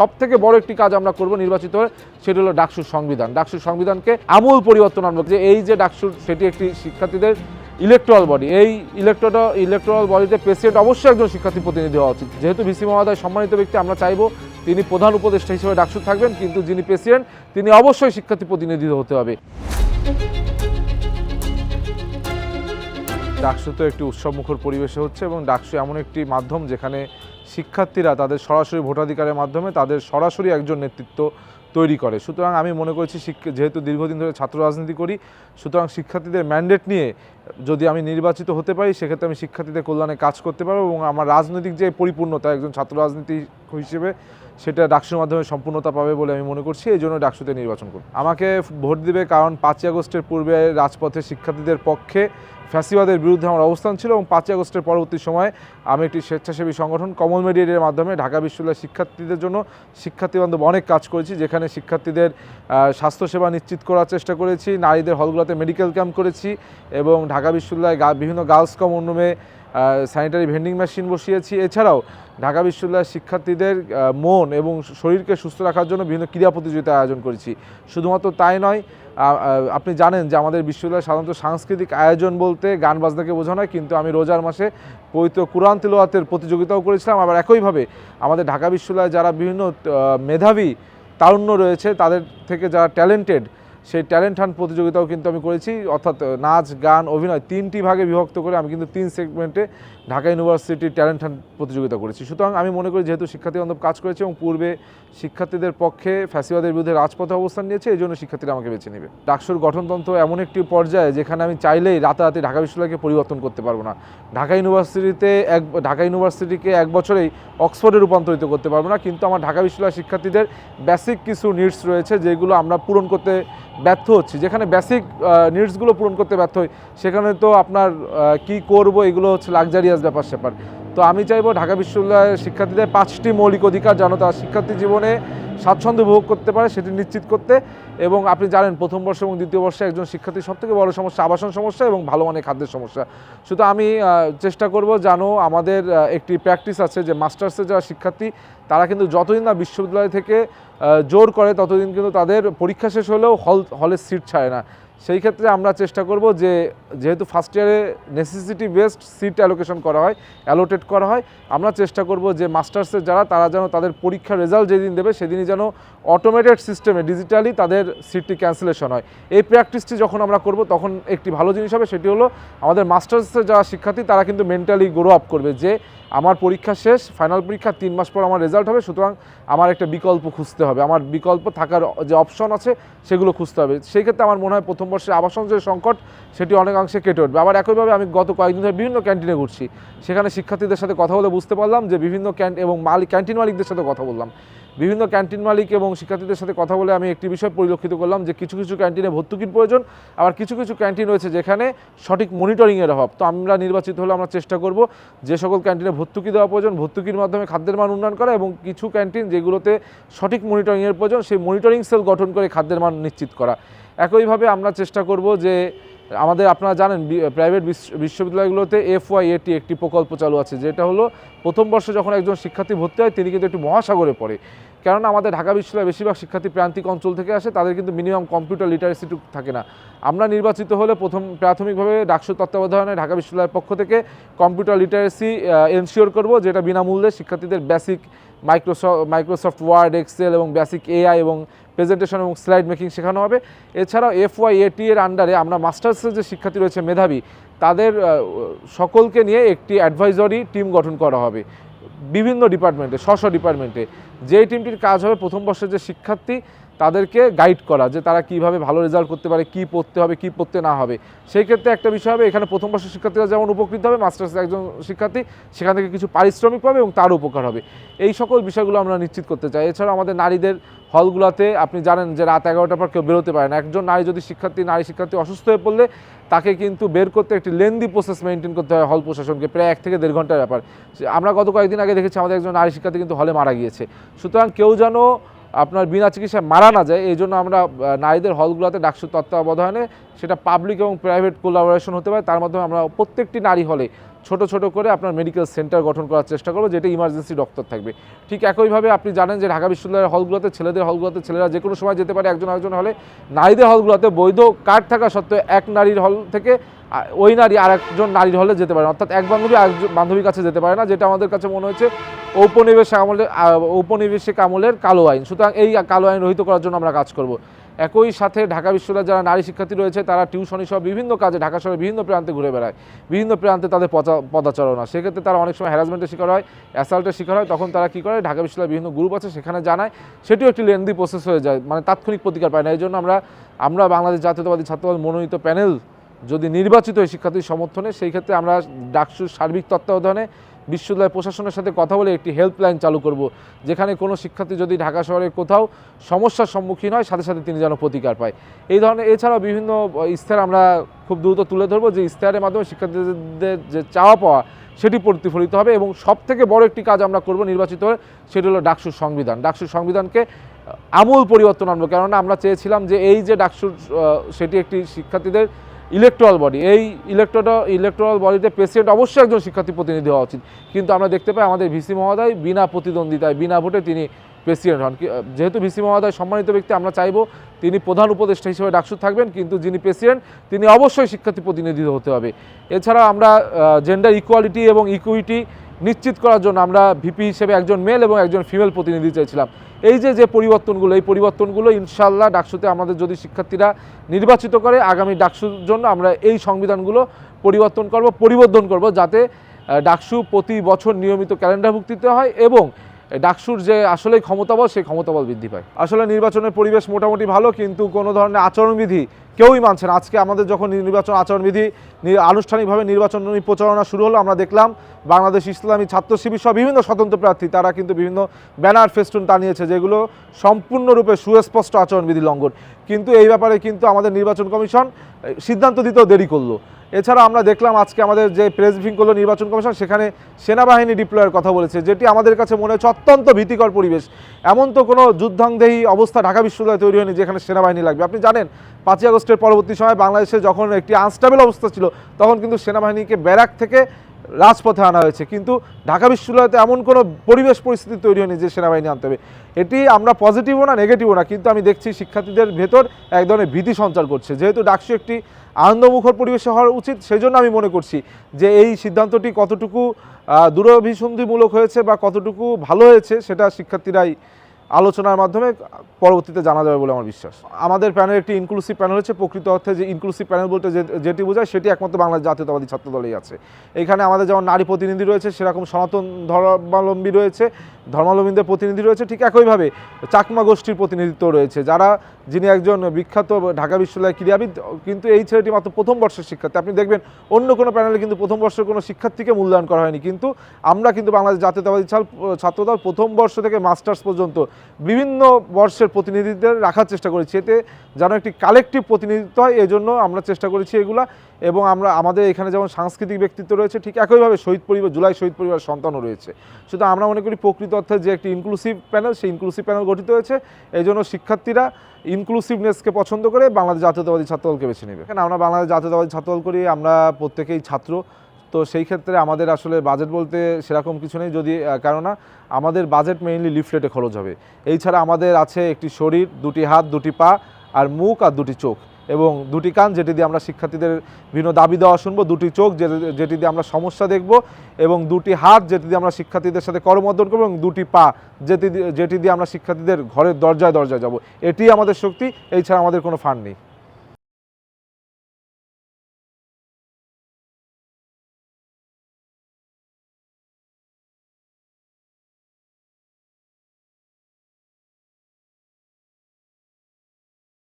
সব থেকে বড় একটি কাজ আমরা করব নির্বাচিত হয়ে, সেটি হলো ডাকসুর সংবিধান। ডাকসুর সংবিধানকে আমূল পরিবর্তন আনব। যে এই যে ডাকসুর, সেটি একটি শিক্ষার্থীদের ইলেকট্রাল বডি এই ইলেকট্রো ইলেকট্রাল বডিতে প্রেসিডেন্ট অবশ্যই একজন শিক্ষার্থী প্রতিনিধি হওয়া উচিত। যেহেতু ভিসি মহোদয় সম্মানিত ব্যক্তি, আমরা চাইব তিনি প্রধান উপদেষ্টা হিসেবে ডাকসুর থাকবেন, কিন্তু যিনি প্রেসিডেন্ট তিনি অবশ্যই শিক্ষার্থী প্রতিনিধি হতে হবে। ডাকসু তো একটি উৎসবমুখর পরিবেশে হচ্ছে এবং ডাকসু এমন একটি মাধ্যম যেখানে শিক্ষার্থীরা তাদের সরাসরি ভোটাধিকারের মাধ্যমে তাদের সরাসরি একজন নেতৃত্ব তৈরি করে। সুতরাং আমি মনে করছি যেহেতু দীর্ঘদিন ধরে ছাত্র রাজনীতি করি, সুতরাং শিক্ষার্থীদের ম্যান্ডেট নিয়ে যদি আমি নির্বাচিত হতে পারি, সেক্ষেত্রে আমি শিক্ষার্থীদের কল্যাণে কাজ করতে পারব এবং আমার রাজনৈতিক যে পরিপূর্ণতা একজন ছাত্র রাজনীতি হিসেবে সেটা ডাকসুর মাধ্যমে সম্পূর্ণতা পাবে বলে আমি মনে করছি এই জন্য ডাকসুতে নির্বাচন করব। আমাকে ভোট দিবে কারণ পাঁচই আগস্টের পূর্বে রাজপথে শিক্ষার্থীদের পক্ষে ফ্যাসিবাদের বিরুদ্ধে আমার অবস্থান ছিল এবং পাঁচই আগস্টের পরবর্তী সময়ে আমি একটি স্বেচ্ছাসেবী সংগঠন কমল মেডিয়েটের মাধ্যমে ঢাকা বিশ্ববিদ্যালয়ের শিক্ষার্থীদের জন্য শিক্ষার্থী বান্ধব অনেক কাজ করেছি, যেখানে শিক্ষার্থীদের স্বাস্থ্যসেবা নিশ্চিত করার চেষ্টা করেছি, নারীদের হলগুলোতে মেডিকেল ক্যাম্প করেছি এবং ঢাকা বিশ্ববিদ্যালয়ে বিভিন্ন গার্লস কম রুমে স্যানিটারি ভেন্ডিং মেশিন বসিয়েছি। এছাড়াও ঢাকা বিশ্ববিদ্যালয়ের শিক্ষার্থীদের মন এবং শরীরকে সুস্থ রাখার জন্য বিভিন্ন ক্রীড়া প্রতিযোগিতা আয়োজন করেছি। শুধুমাত্র তাই নয় আপনি জানেন যে আমাদের বিশ্ববিদ্যালয়ে সাধারণত সাংস্কৃতিক আয়োজন বলতে গান বাজনাকে বোঝানো হয়, কিন্তু আমি রোজার মাসে পবিত্র কুরআন তিলওয়াতের প্রতিযোগিতাও করেছিলাম। আবার একইভাবে আমাদের ঢাকা বিশ্ববিদ্যালয়ে যারা বিভিন্ন মেধাবী তারুণ্য রয়েছে, তাদের থেকে যারা ট্যালেন্টেড সেই ট্যালেন্ট হান্ট প্রতিযোগিতাও কিন্তু আমি করেছি। অর্থাৎ নাচ, গান, অভিনয় তিনটি ভাগে বিভক্ত করে আমি কিন্তু তিন সেগমেন্টে ঢাকা ইউনিভার্সিটির ট্যালেন্ট হান্ট প্রতিযোগিতা করেছি। সুতরাং আমি মনে করি যেহেতু শিক্ষার্থী বান্ধব কাজ করেছে এবং পূর্বে শিক্ষার্থীদের পক্ষে ফ্যাসিবাদের বিরুদ্ধে রাজপথে অবস্থান নিয়েছে, এই জন্য শিক্ষার্থীরা আমাকে বেছে নেবে। ডাকসুর গঠনতন্ত্র এমন একটি পর্যায়ে যেখানে আমি চাইলেই রাতারাতি ঢাকা বিশ্ববিদ্যালয়কে পরিবর্তন করতে পারব না। ঢাকা ইউনিভার্সিটিতে এক, ঢাকা ইউনিভার্সিটিকে এক বছরেই অক্সফোর্ডে রূপান্তরিত করতে পারব না, কিন্তু আমার ঢাকা বিশ্ববিদ্যালয় শিক্ষার্থীদের বেসিক কিছু নিডস রয়েছে, যেগুলো আমরা পূরণ করতে ব্যর্থ হচ্ছি। যেখানে বেসিক নিডসগুলো পূরণ করতে ব্যর্থ হই, সেখানে তো আপনার কি করব এগুলো হচ্ছে লাক্সারিয়াস ব্যাপার স্যাপার তো আমি চাইব ঢাকা বিশ্ববিদ্যালয়ের শিক্ষার্থীদের পাঁচটি মৌলিক অধিকার যেন তারা শিক্ষার্থী জীবনে স্বাচ্ছন্দ্য ভোগ করতে পারে, সেটি নিশ্চিত করতে। এবং আপনি জানেন প্রথম বর্ষ এবং দ্বিতীয় বর্ষে একজন শিক্ষার্থীর সবথেকে বড় সমস্যা আবাসন সমস্যা এবং ভালো মানের খাদ্যের সমস্যা। শুধু আমি চেষ্টা করব জানো আমাদের একটি প্র্যাকটিস আছে যে মাস্টার্সের যারা শিক্ষার্থী, তারা কিন্তু যতদিন না বিশ্ববিদ্যালয় থেকে জোর করে ততদিন কিন্তু তাদের পরীক্ষা শেষ হলেও হল হলের সিট ছাড়ে না। সেই ক্ষেত্রে আমরা চেষ্টা করব যে যেহেতু ফার্স্ট ইয়ারে নেসেসিটি বেসড সিট অ্যালোকেশন করা হয় অ্যালোটেড করা হয়, আমরা চেষ্টা করব যে মাস্টার্সের যারা, তারা যেন তাদের পরীক্ষার রেজাল্ট যেদিন দেবে, সেদিনই যেন অটোমেটেড সিস্টেমে ডিজিটালি তাদের সিটটি ক্যান্সেলেশন হয়। এই প্র্যাকটিসটি যখন আমরা করব, তখন একটি ভালো জিনিস হবে, সেটি হলো আমাদের মাস্টার্সের যারা শিক্ষার্থী, তারা কিন্তু মেন্টালি গ্রো আপ করবে যে আমার পরীক্ষা শেষ ফাইনাল পরীক্ষা তিন মাস পর আমার রেজাল্ট হবে, সুতরাং আমার একটা বিকল্প খুঁজতে হবে। আমার বিকল্প থাকার যে অপশন আছে, সেগুলো খুঁজতে হবে। সেই ক্ষেত্রে আমার মনে হয় প্রথম বর্ষে আবাসন যে সংকট, সেটি অনেকাংশে কেটে উঠবে। আবার একইভাবে আমি গত কয়েকদিন ধরে বিভিন্ন ক্যান্টিনে ঘুরছি। সেখানে শিক্ষার্থীদের সাথে কথা বলে বুঝতে পারলাম যে বিভিন্ন ক্যান্ট এবং মালিক ক্যান্টিন মালিকদের সাথে কথা বললাম। বিভিন্ন ক্যান্টিন মালিক এবং শিক্ষার্থীদের সাথে কথা বলে আমি একটি বিষয় পরিলক্ষিত করলাম যে কিছু কিছু ক্যান্টিনে ভর্তুকির প্রয়োজন, আবার কিছু কিছু ক্যান্টিন রয়েছে যেখানে সঠিক মনিটরিংয়ের অভাব। তো আমরা নির্বাচিত হলে আমরা চেষ্টা করব যে সকল ক্যান্টিনে ভর্তুকি দেওয়া প্রয়োজন, ভর্তুকির মাধ্যমে খাদ্যের মান উন্নয়ন করা এবং কিছু ক্যান্টিন যেগুলোতে সঠিক মনিটরিংয়ের প্রয়োজন, সেই মনিটরিং সেল গঠন করে খাদ্যের মান নিশ্চিত করা। একইভাবে আমরা চেষ্টা করব যে আমাদের আপনারা জানেন প্রাইভেট বিশ্ববিদ্যালয়গুলোতে এফ ওয়াই এটি একটি প্রকল্প চালু আছে, যেটা হলো প্রথম বর্ষে যখন একজন শিক্ষার্থী ভর্তি হয়, তিনি কিন্তু একটি মহাসাগরে পড়ে। কেননা আমাদের ঢাকা বিশ্ববিদ্যালয়ে বেশিরভাগ শিক্ষার্থী প্রান্তিক অঞ্চল থেকে আসে, তাদের কিন্তু মিনিমাম কম্পিউটার লিটারেসিটুকু থাকে না। আমরা নির্বাচিত হলে প্রথম, প্রাথমিকভাবে ডাকসু তত্ত্বাবধানে ঢাকা বিশ্ববিদ্যালয়ের পক্ষ থেকে কম্পিউটার লিটারেসি এনশিওর করব, যেটা বিনামূল্যে শিক্ষার্থীদের basic Microsoft Microsoft Word Excel এবং বেসিক এআই এবং প্রেজেন্টেশন এবং স্লাইড মেকিং শেখানো হবে। এছাড়াও এফ ওয়াই এটি এর আন্ডারে আমরা মাস্টার্সের যে শিক্ষার্থী রয়েছে মেধাবী, তাদের সকলকে নিয়ে একটি অ্যাডভাইজরি টিম গঠন করা হবে। বিভিন্ন ডিপার্টমেন্টে স্ব ডিপার্টমেন্টে যেই টিমটির কাজ হবে প্রথম বর্ষের যে শিক্ষার্থী তাদেরকে গাইড করা যে তারা কীভাবে ভালো রেজাল্ট করতে পারে, কি পড়তে হবে, কি পড়তে না হবে। সেই ক্ষেত্রে একটা বিষয় হবে, এখানে প্রথম বর্ষের শিক্ষার্থীরা যেমন উপকৃত হবে মাস্টার্সের একজন শিক্ষার্থী সেখান থেকে কিছু পারিশ্রমিক পাবে এবং তার উপকার হবে। এই সকল বিষয়গুলো আমরা নিশ্চিত করতে চাই। এছাড়াও আমাদের নারীদের হলগুলোতে আপনি জানেন যে রাত এগারোটার পর কেউ বেরোতে পারে না। একজন নারী যদি শিক্ষার্থী, নারী শিক্ষার্থী অসুস্থ হয়ে পড়লে তাকে কিন্তু বের করতে একটি লেন্দি প্রসেস মেনটেন করতে হয় হল প্রশাসনকে, প্রায় এক থেকে দেড় ঘণ্টার ব্যাপার। আমরা গত কয়েকদিন আগে দেখেছি আমাদের একজন নারী শিক্ষার্থী কিন্তু হলে মারা গিয়েছে। সুতরাং কেউ যেন আপনার বিনা চিকিৎসায় মারা না যায়, এই জন্য আমরা নারীদের হলগুলোতে ডাকসুর তত্ত্বাবধানে সেটা পাবলিক এবং প্রাইভেট কোলাবোরেশন হতে পারে, তার মাধ্যমে আমরা প্রত্যেকটি নারী হলে ছোট ছোট করে আপনার মেডিকেল সেন্টার গঠন করার চেষ্টা করব, যেটা ইমার্জেন্সি ডক্টর থাকবে। ঠিক একইভাবে আপনি জানেন যে ঢাকা বিশ্ববিদ্যালয়ের হলগুলোতে ছেলেদের হলগুলোতে ছেলেরা যে কোনো সময় যেতে পারে, একজন আরেকজন হলে নারীদের হলগুলোতে বৈধ কার্ড থাকা সত্ত্বেও এক নারীর হল থেকে ওই নারী আর একজন নারীর হলে যেতে পারে অর্থাৎ এক বান্ধবী আরেকজন বান্ধবীর কাছে যেতে পারে না, যেটা আমাদের কাছে মনে হচ্ছে ঔপনিবেশ আমলের ঔপনিবেশিক আমলের কালো আইন। সুতরাং এই কালো আইন রহিত করার জন্য আমরা কাজ করব। একই সাথে ঢাকা বিশ্ববিদ্যালয়ের যারা নারী শিক্ষার্থী রয়েছে, তারা টিউশনি সহ বিভিন্ন কাজে ঢাকা শহরের বিভিন্ন প্রান্তে ঘুরে বেড়ায়। বিভিন্ন প্রান্তে তাদের পদাচারণা। সেক্ষেত্রে তারা অনেক সময় হ্যারাসমেন্টের শিকার হয় অ্যাসাল্টের শিকার হয়। তখন তারা কী করে? ঢাকা বিশ্ববিদ্যালয়ের বিভিন্ন গ্রুপ আছে, সেখানে জানায়। সেটিও একটি লেন্দি প্রসেস হয়ে যায়। মানে তাৎক্ষণিক প্রতিকার পায় না। এই জন্য আমরা আমরা বাংলাদেশ জাতীয়তাবাদী ছাত্রদল মনোনীত প্যানেল যদি নির্বাচিত হয় শিক্ষার্থীর সমর্থনে, সেই ক্ষেত্রে আমরা ডাকসুর সার্বিক তত্ত্বাবধানে বিশ্ববিদ্যালয় প্রশাসনের সাথে কথা বলে একটি হেল্পলাইন চালু করব, যেখানে কোনো শিক্ষার্থী যদি ঢাকা শহরে কোথাও সমস্যার সম্মুখীন হয়, সাথে সাথে তিনি যেন প্রতিকার পায়। এই ধরনের, এছাড়াও বিভিন্ন ইস্তাহার আমরা খুব দ্রুত তুলে ধরবো, যে ইস্তাহারের মাধ্যমে শিক্ষার্থীদের যে চাওয়া পাওয়া, সেটি প্রতিফলিত হবে এবং সব থেকে বড় একটি কাজ আমরা করব নির্বাচিত হয়ে, সেটি হলো ডাকসুর সংবিধান। ডাকসুর সংবিধানকে আমূল পরিবর্তন আনব, কেননা আমরা চেয়েছিলাম যে এই যে ডাকসুর সেটি একটি শিক্ষার্থীদের ইলেকট্রাল বডি এই ইলেকট্রো ইলেকট্রাল বডিতে প্রেসিডেন্ট অবশ্যই একজন শিক্ষার্থী প্রতিনিধি হওয়া উচিত। কিন্তু আমরা দেখতে পাই আমাদের ভিসি মহোদয় বিনা প্রতিদ্বন্দ্বিতায়, বিনা ভোটে তিনি প্রেসিডেন্ট হন। যেহেতু ভিসি মহোদয় সম্মানিত ব্যক্তি, আমরা চাইব তিনি প্রধান উপদেষ্টা হিসেবে ডাকসু থাকবেন, কিন্তু যিনি প্রেসিডেন্ট তিনি অবশ্যই শিক্ষার্থী প্রতিনিধি হতে হবে। এছাড়া আমরা জেন্ডার ইকুয়ালিটি এবং ইকুইটি নিশ্চিত করার জন্য আমরা ভিপি হিসেবে একজন মেল এবং একজন ফিমেল প্রতিনিধি চেয়েছিলাম এই যে যে পরিবর্তনগুলো, এই পরিবর্তনগুলো ইনশাল্লাহ ডাকসুতে আমাদের যদি শিক্ষার্থীরা নির্বাচিত করে, আগামী ডাকসুর জন্য আমরা এই সংবিধানগুলো পরিবর্তন করব পরিবর্তন করব যাতে ডাকসু প্রতি বছর নিয়মিত ক্যালেন্ডারভুক্তিতে হয় এবং ডাকসুর যে আসলে ক্ষমতাবল, সেই ক্ষমতাবল বৃদ্ধি পায়। আসলে নির্বাচনের পরিবেশ মোটামুটি ভালো, কিন্তু কোনো ধরনের আচরণবিধি কেউই মানছে না। আজকে আমাদের যখন নির্বাচন আচরণবিধি আনুষ্ঠানিকভাবে নির্বাচন প্রচারণা শুরু হলো, আমরা দেখলাম বাংলাদেশ ইসলামী ছাত্র শিবির সহ বিভিন্ন স্বতন্ত্র প্রার্থী, তারা কিন্তু বিভিন্ন ব্যানার, ফেস্টুন টানিয়েছে, যেগুলো সম্পূর্ণরূপে সুস্পষ্ট আচরণবিধি লঙ্ঘন। কিন্তু এই ব্যাপারে কিন্তু আমাদের নির্বাচন কমিশন সিদ্ধান্ত দিতেও দেরি করল। এছাড়া আমরা দেখলাম আজকে আমাদের যে প্রেস ব্রিফিং করল নির্বাচন কমিশন, সেখানে সেনাবাহিনী ডিপ্লয়ের কথা বলেছে, যেটি আমাদের কাছে মনে হচ্ছে অত্যন্ত ভীতিকর পরিবেশ। এমন তো কোনো যুদ্ধাংদেহী অবস্থা ঢাকা বিশ্ববিদ্যালয়ে তৈরি হয়নি যেখানে সেনাবাহিনী লাগবে। আপনি জানেন, পাঁচই আগস্টের পরবর্তী সময় বাংলাদেশে যখন একটি আনস্টেবল অবস্থা ছিল, তখন কিন্তু সেনাবাহিনীকে ব্যারাক থেকে রাজপথে আনা হয়েছে। কিন্তু ঢাকা বিশ্ববিদ্যালয়তে এমন কোনো পরিবেশ পরিস্থিতি তৈরি হয়নি যে সেনাবাহিনী আনতে হবে। এটি আমরা পজিটিভও না নেগেটিভও না, কিন্তু আমি দেখছি শিক্ষার্থীদের ভেতর এক ধরনের ভীতি সঞ্চার করছে। যেহেতু ডাকসু একটি আনন্দমুখর পরিবেশে হওয়া উচিত সেই জন্য আমি মনে করছি যে এই সিদ্ধান্তটি কতটুকু দূরভিসন্ধিমূলক হয়েছে বা কতটুকু ভালো হয়েছে, সেটা শিক্ষার্থীরাই আলোচনার মাধ্যমে পরবর্তীতে জানা যাবে বলে আমার বিশ্বাস। আমাদের প্যানেল একটি ইনক্লুসিভ প্যানেল হচ্ছে, প্রকৃত অর্থে যে ইনক্লুসিভ প্যানেল বলতে যেটি বোঝায় সেটি একমাত্র বাংলাদেশ জাতীয়তাবাদী ছাত্র দলেই আছে। এখানে আমাদের যেমন নারী প্রতিনিধি রয়েছে, সেরকম সনাতন ধর্মাবলম্বী রয়েছে, ধর্মাবলম্বীদের প্রতিনিধি রয়েছে, ঠিক একইভাবে চাকমা গোষ্ঠীর প্রতিনিধিত্ব রয়েছে। যারা, যিনি একজন বিখ্যাত ঢাকা বিশ্ববিদ্যালয়ের ক্রীড়াবিদ, কিন্তু এই ছেলেটি মাত্র প্রথম বর্ষের শিক্ষার্থী। আপনি দেখবেন অন্য কোনো প্যানেলে কিন্তু প্রথম বর্ষের কোনো শিক্ষার্থীকে মূল্যায়ন করা হয়নি। কিন্তু আমরা কিন্তু বাংলাদেশ জাতীয়তাবাদী ছাত্রদল প্রথম বর্ষ থেকে মাস্টার্স পর্যন্ত বিভিন্ন বর্ষের প্রতিনিধিদের রাখার চেষ্টা করেছি। এতে যেন একটি কালেকটিভ প্রতিনিধিত্ব হয়, এজন্য আমরা চেষ্টা করেছি এগুলা এবং আমরা, আমাদের এখানে যেমন সাংস্কৃতিক ব্যক্তিত্ব রয়েছে, ঠিক একইভাবে শহীদ পরিবার, জুলাই শহীদ পরিবার সন্তানও রয়েছে। সুতরাং আমরা মনে করি প্রকৃত অর্থে যে একটি ইনক্লুসিভ প্যানেল সেই ইনক্লুসিভ প্যানেল গঠিত হয়েছে। এই জন্য শিক্ষার্থীরা ইনক্লুসিভনেসকে পছন্দ করে বাংলাদেশ জাতীয়তাবাদী ছাত্রদলকে বেছে নেবে। কেন আমরা বাংলাদেশ জাতীয়তাবাদী ছাত্রদল করি? আমরা প্রত্যেকেই ছাত্র। তো সেই ক্ষেত্রে আমাদের আসলে বাজেট বলতে সেরকম কিছু নেই, যদি কেননা আমাদের বাজেট মেইনলি লিফলেটে খরচ হবে। এই ছাড়া আমাদের আছে একটি শরীর, দুটি হাত, দুটি পা, আর মুখ আর দুটি চোখ। এবং দুটি কান যেটি দিয়ে আমরা শিক্ষার্থীদের বিভিন্ন দাবি দেওয়া শুনব, দুটি চোখ যেটি দিয়ে আমরা সমস্যা দেখব, এবং দুটি হাত যেটি দিয়ে আমরা শিক্ষার্থীদের সাথে করমর্দন করব, এবং দুটি পা যেটি যেটি দিয়ে আমরা শিক্ষার্থীদের ঘরের দরজায় দরজায় যাব। এটি আমাদের শক্তি এই ছাড়া আমাদের কোনো ফান্ড নেই।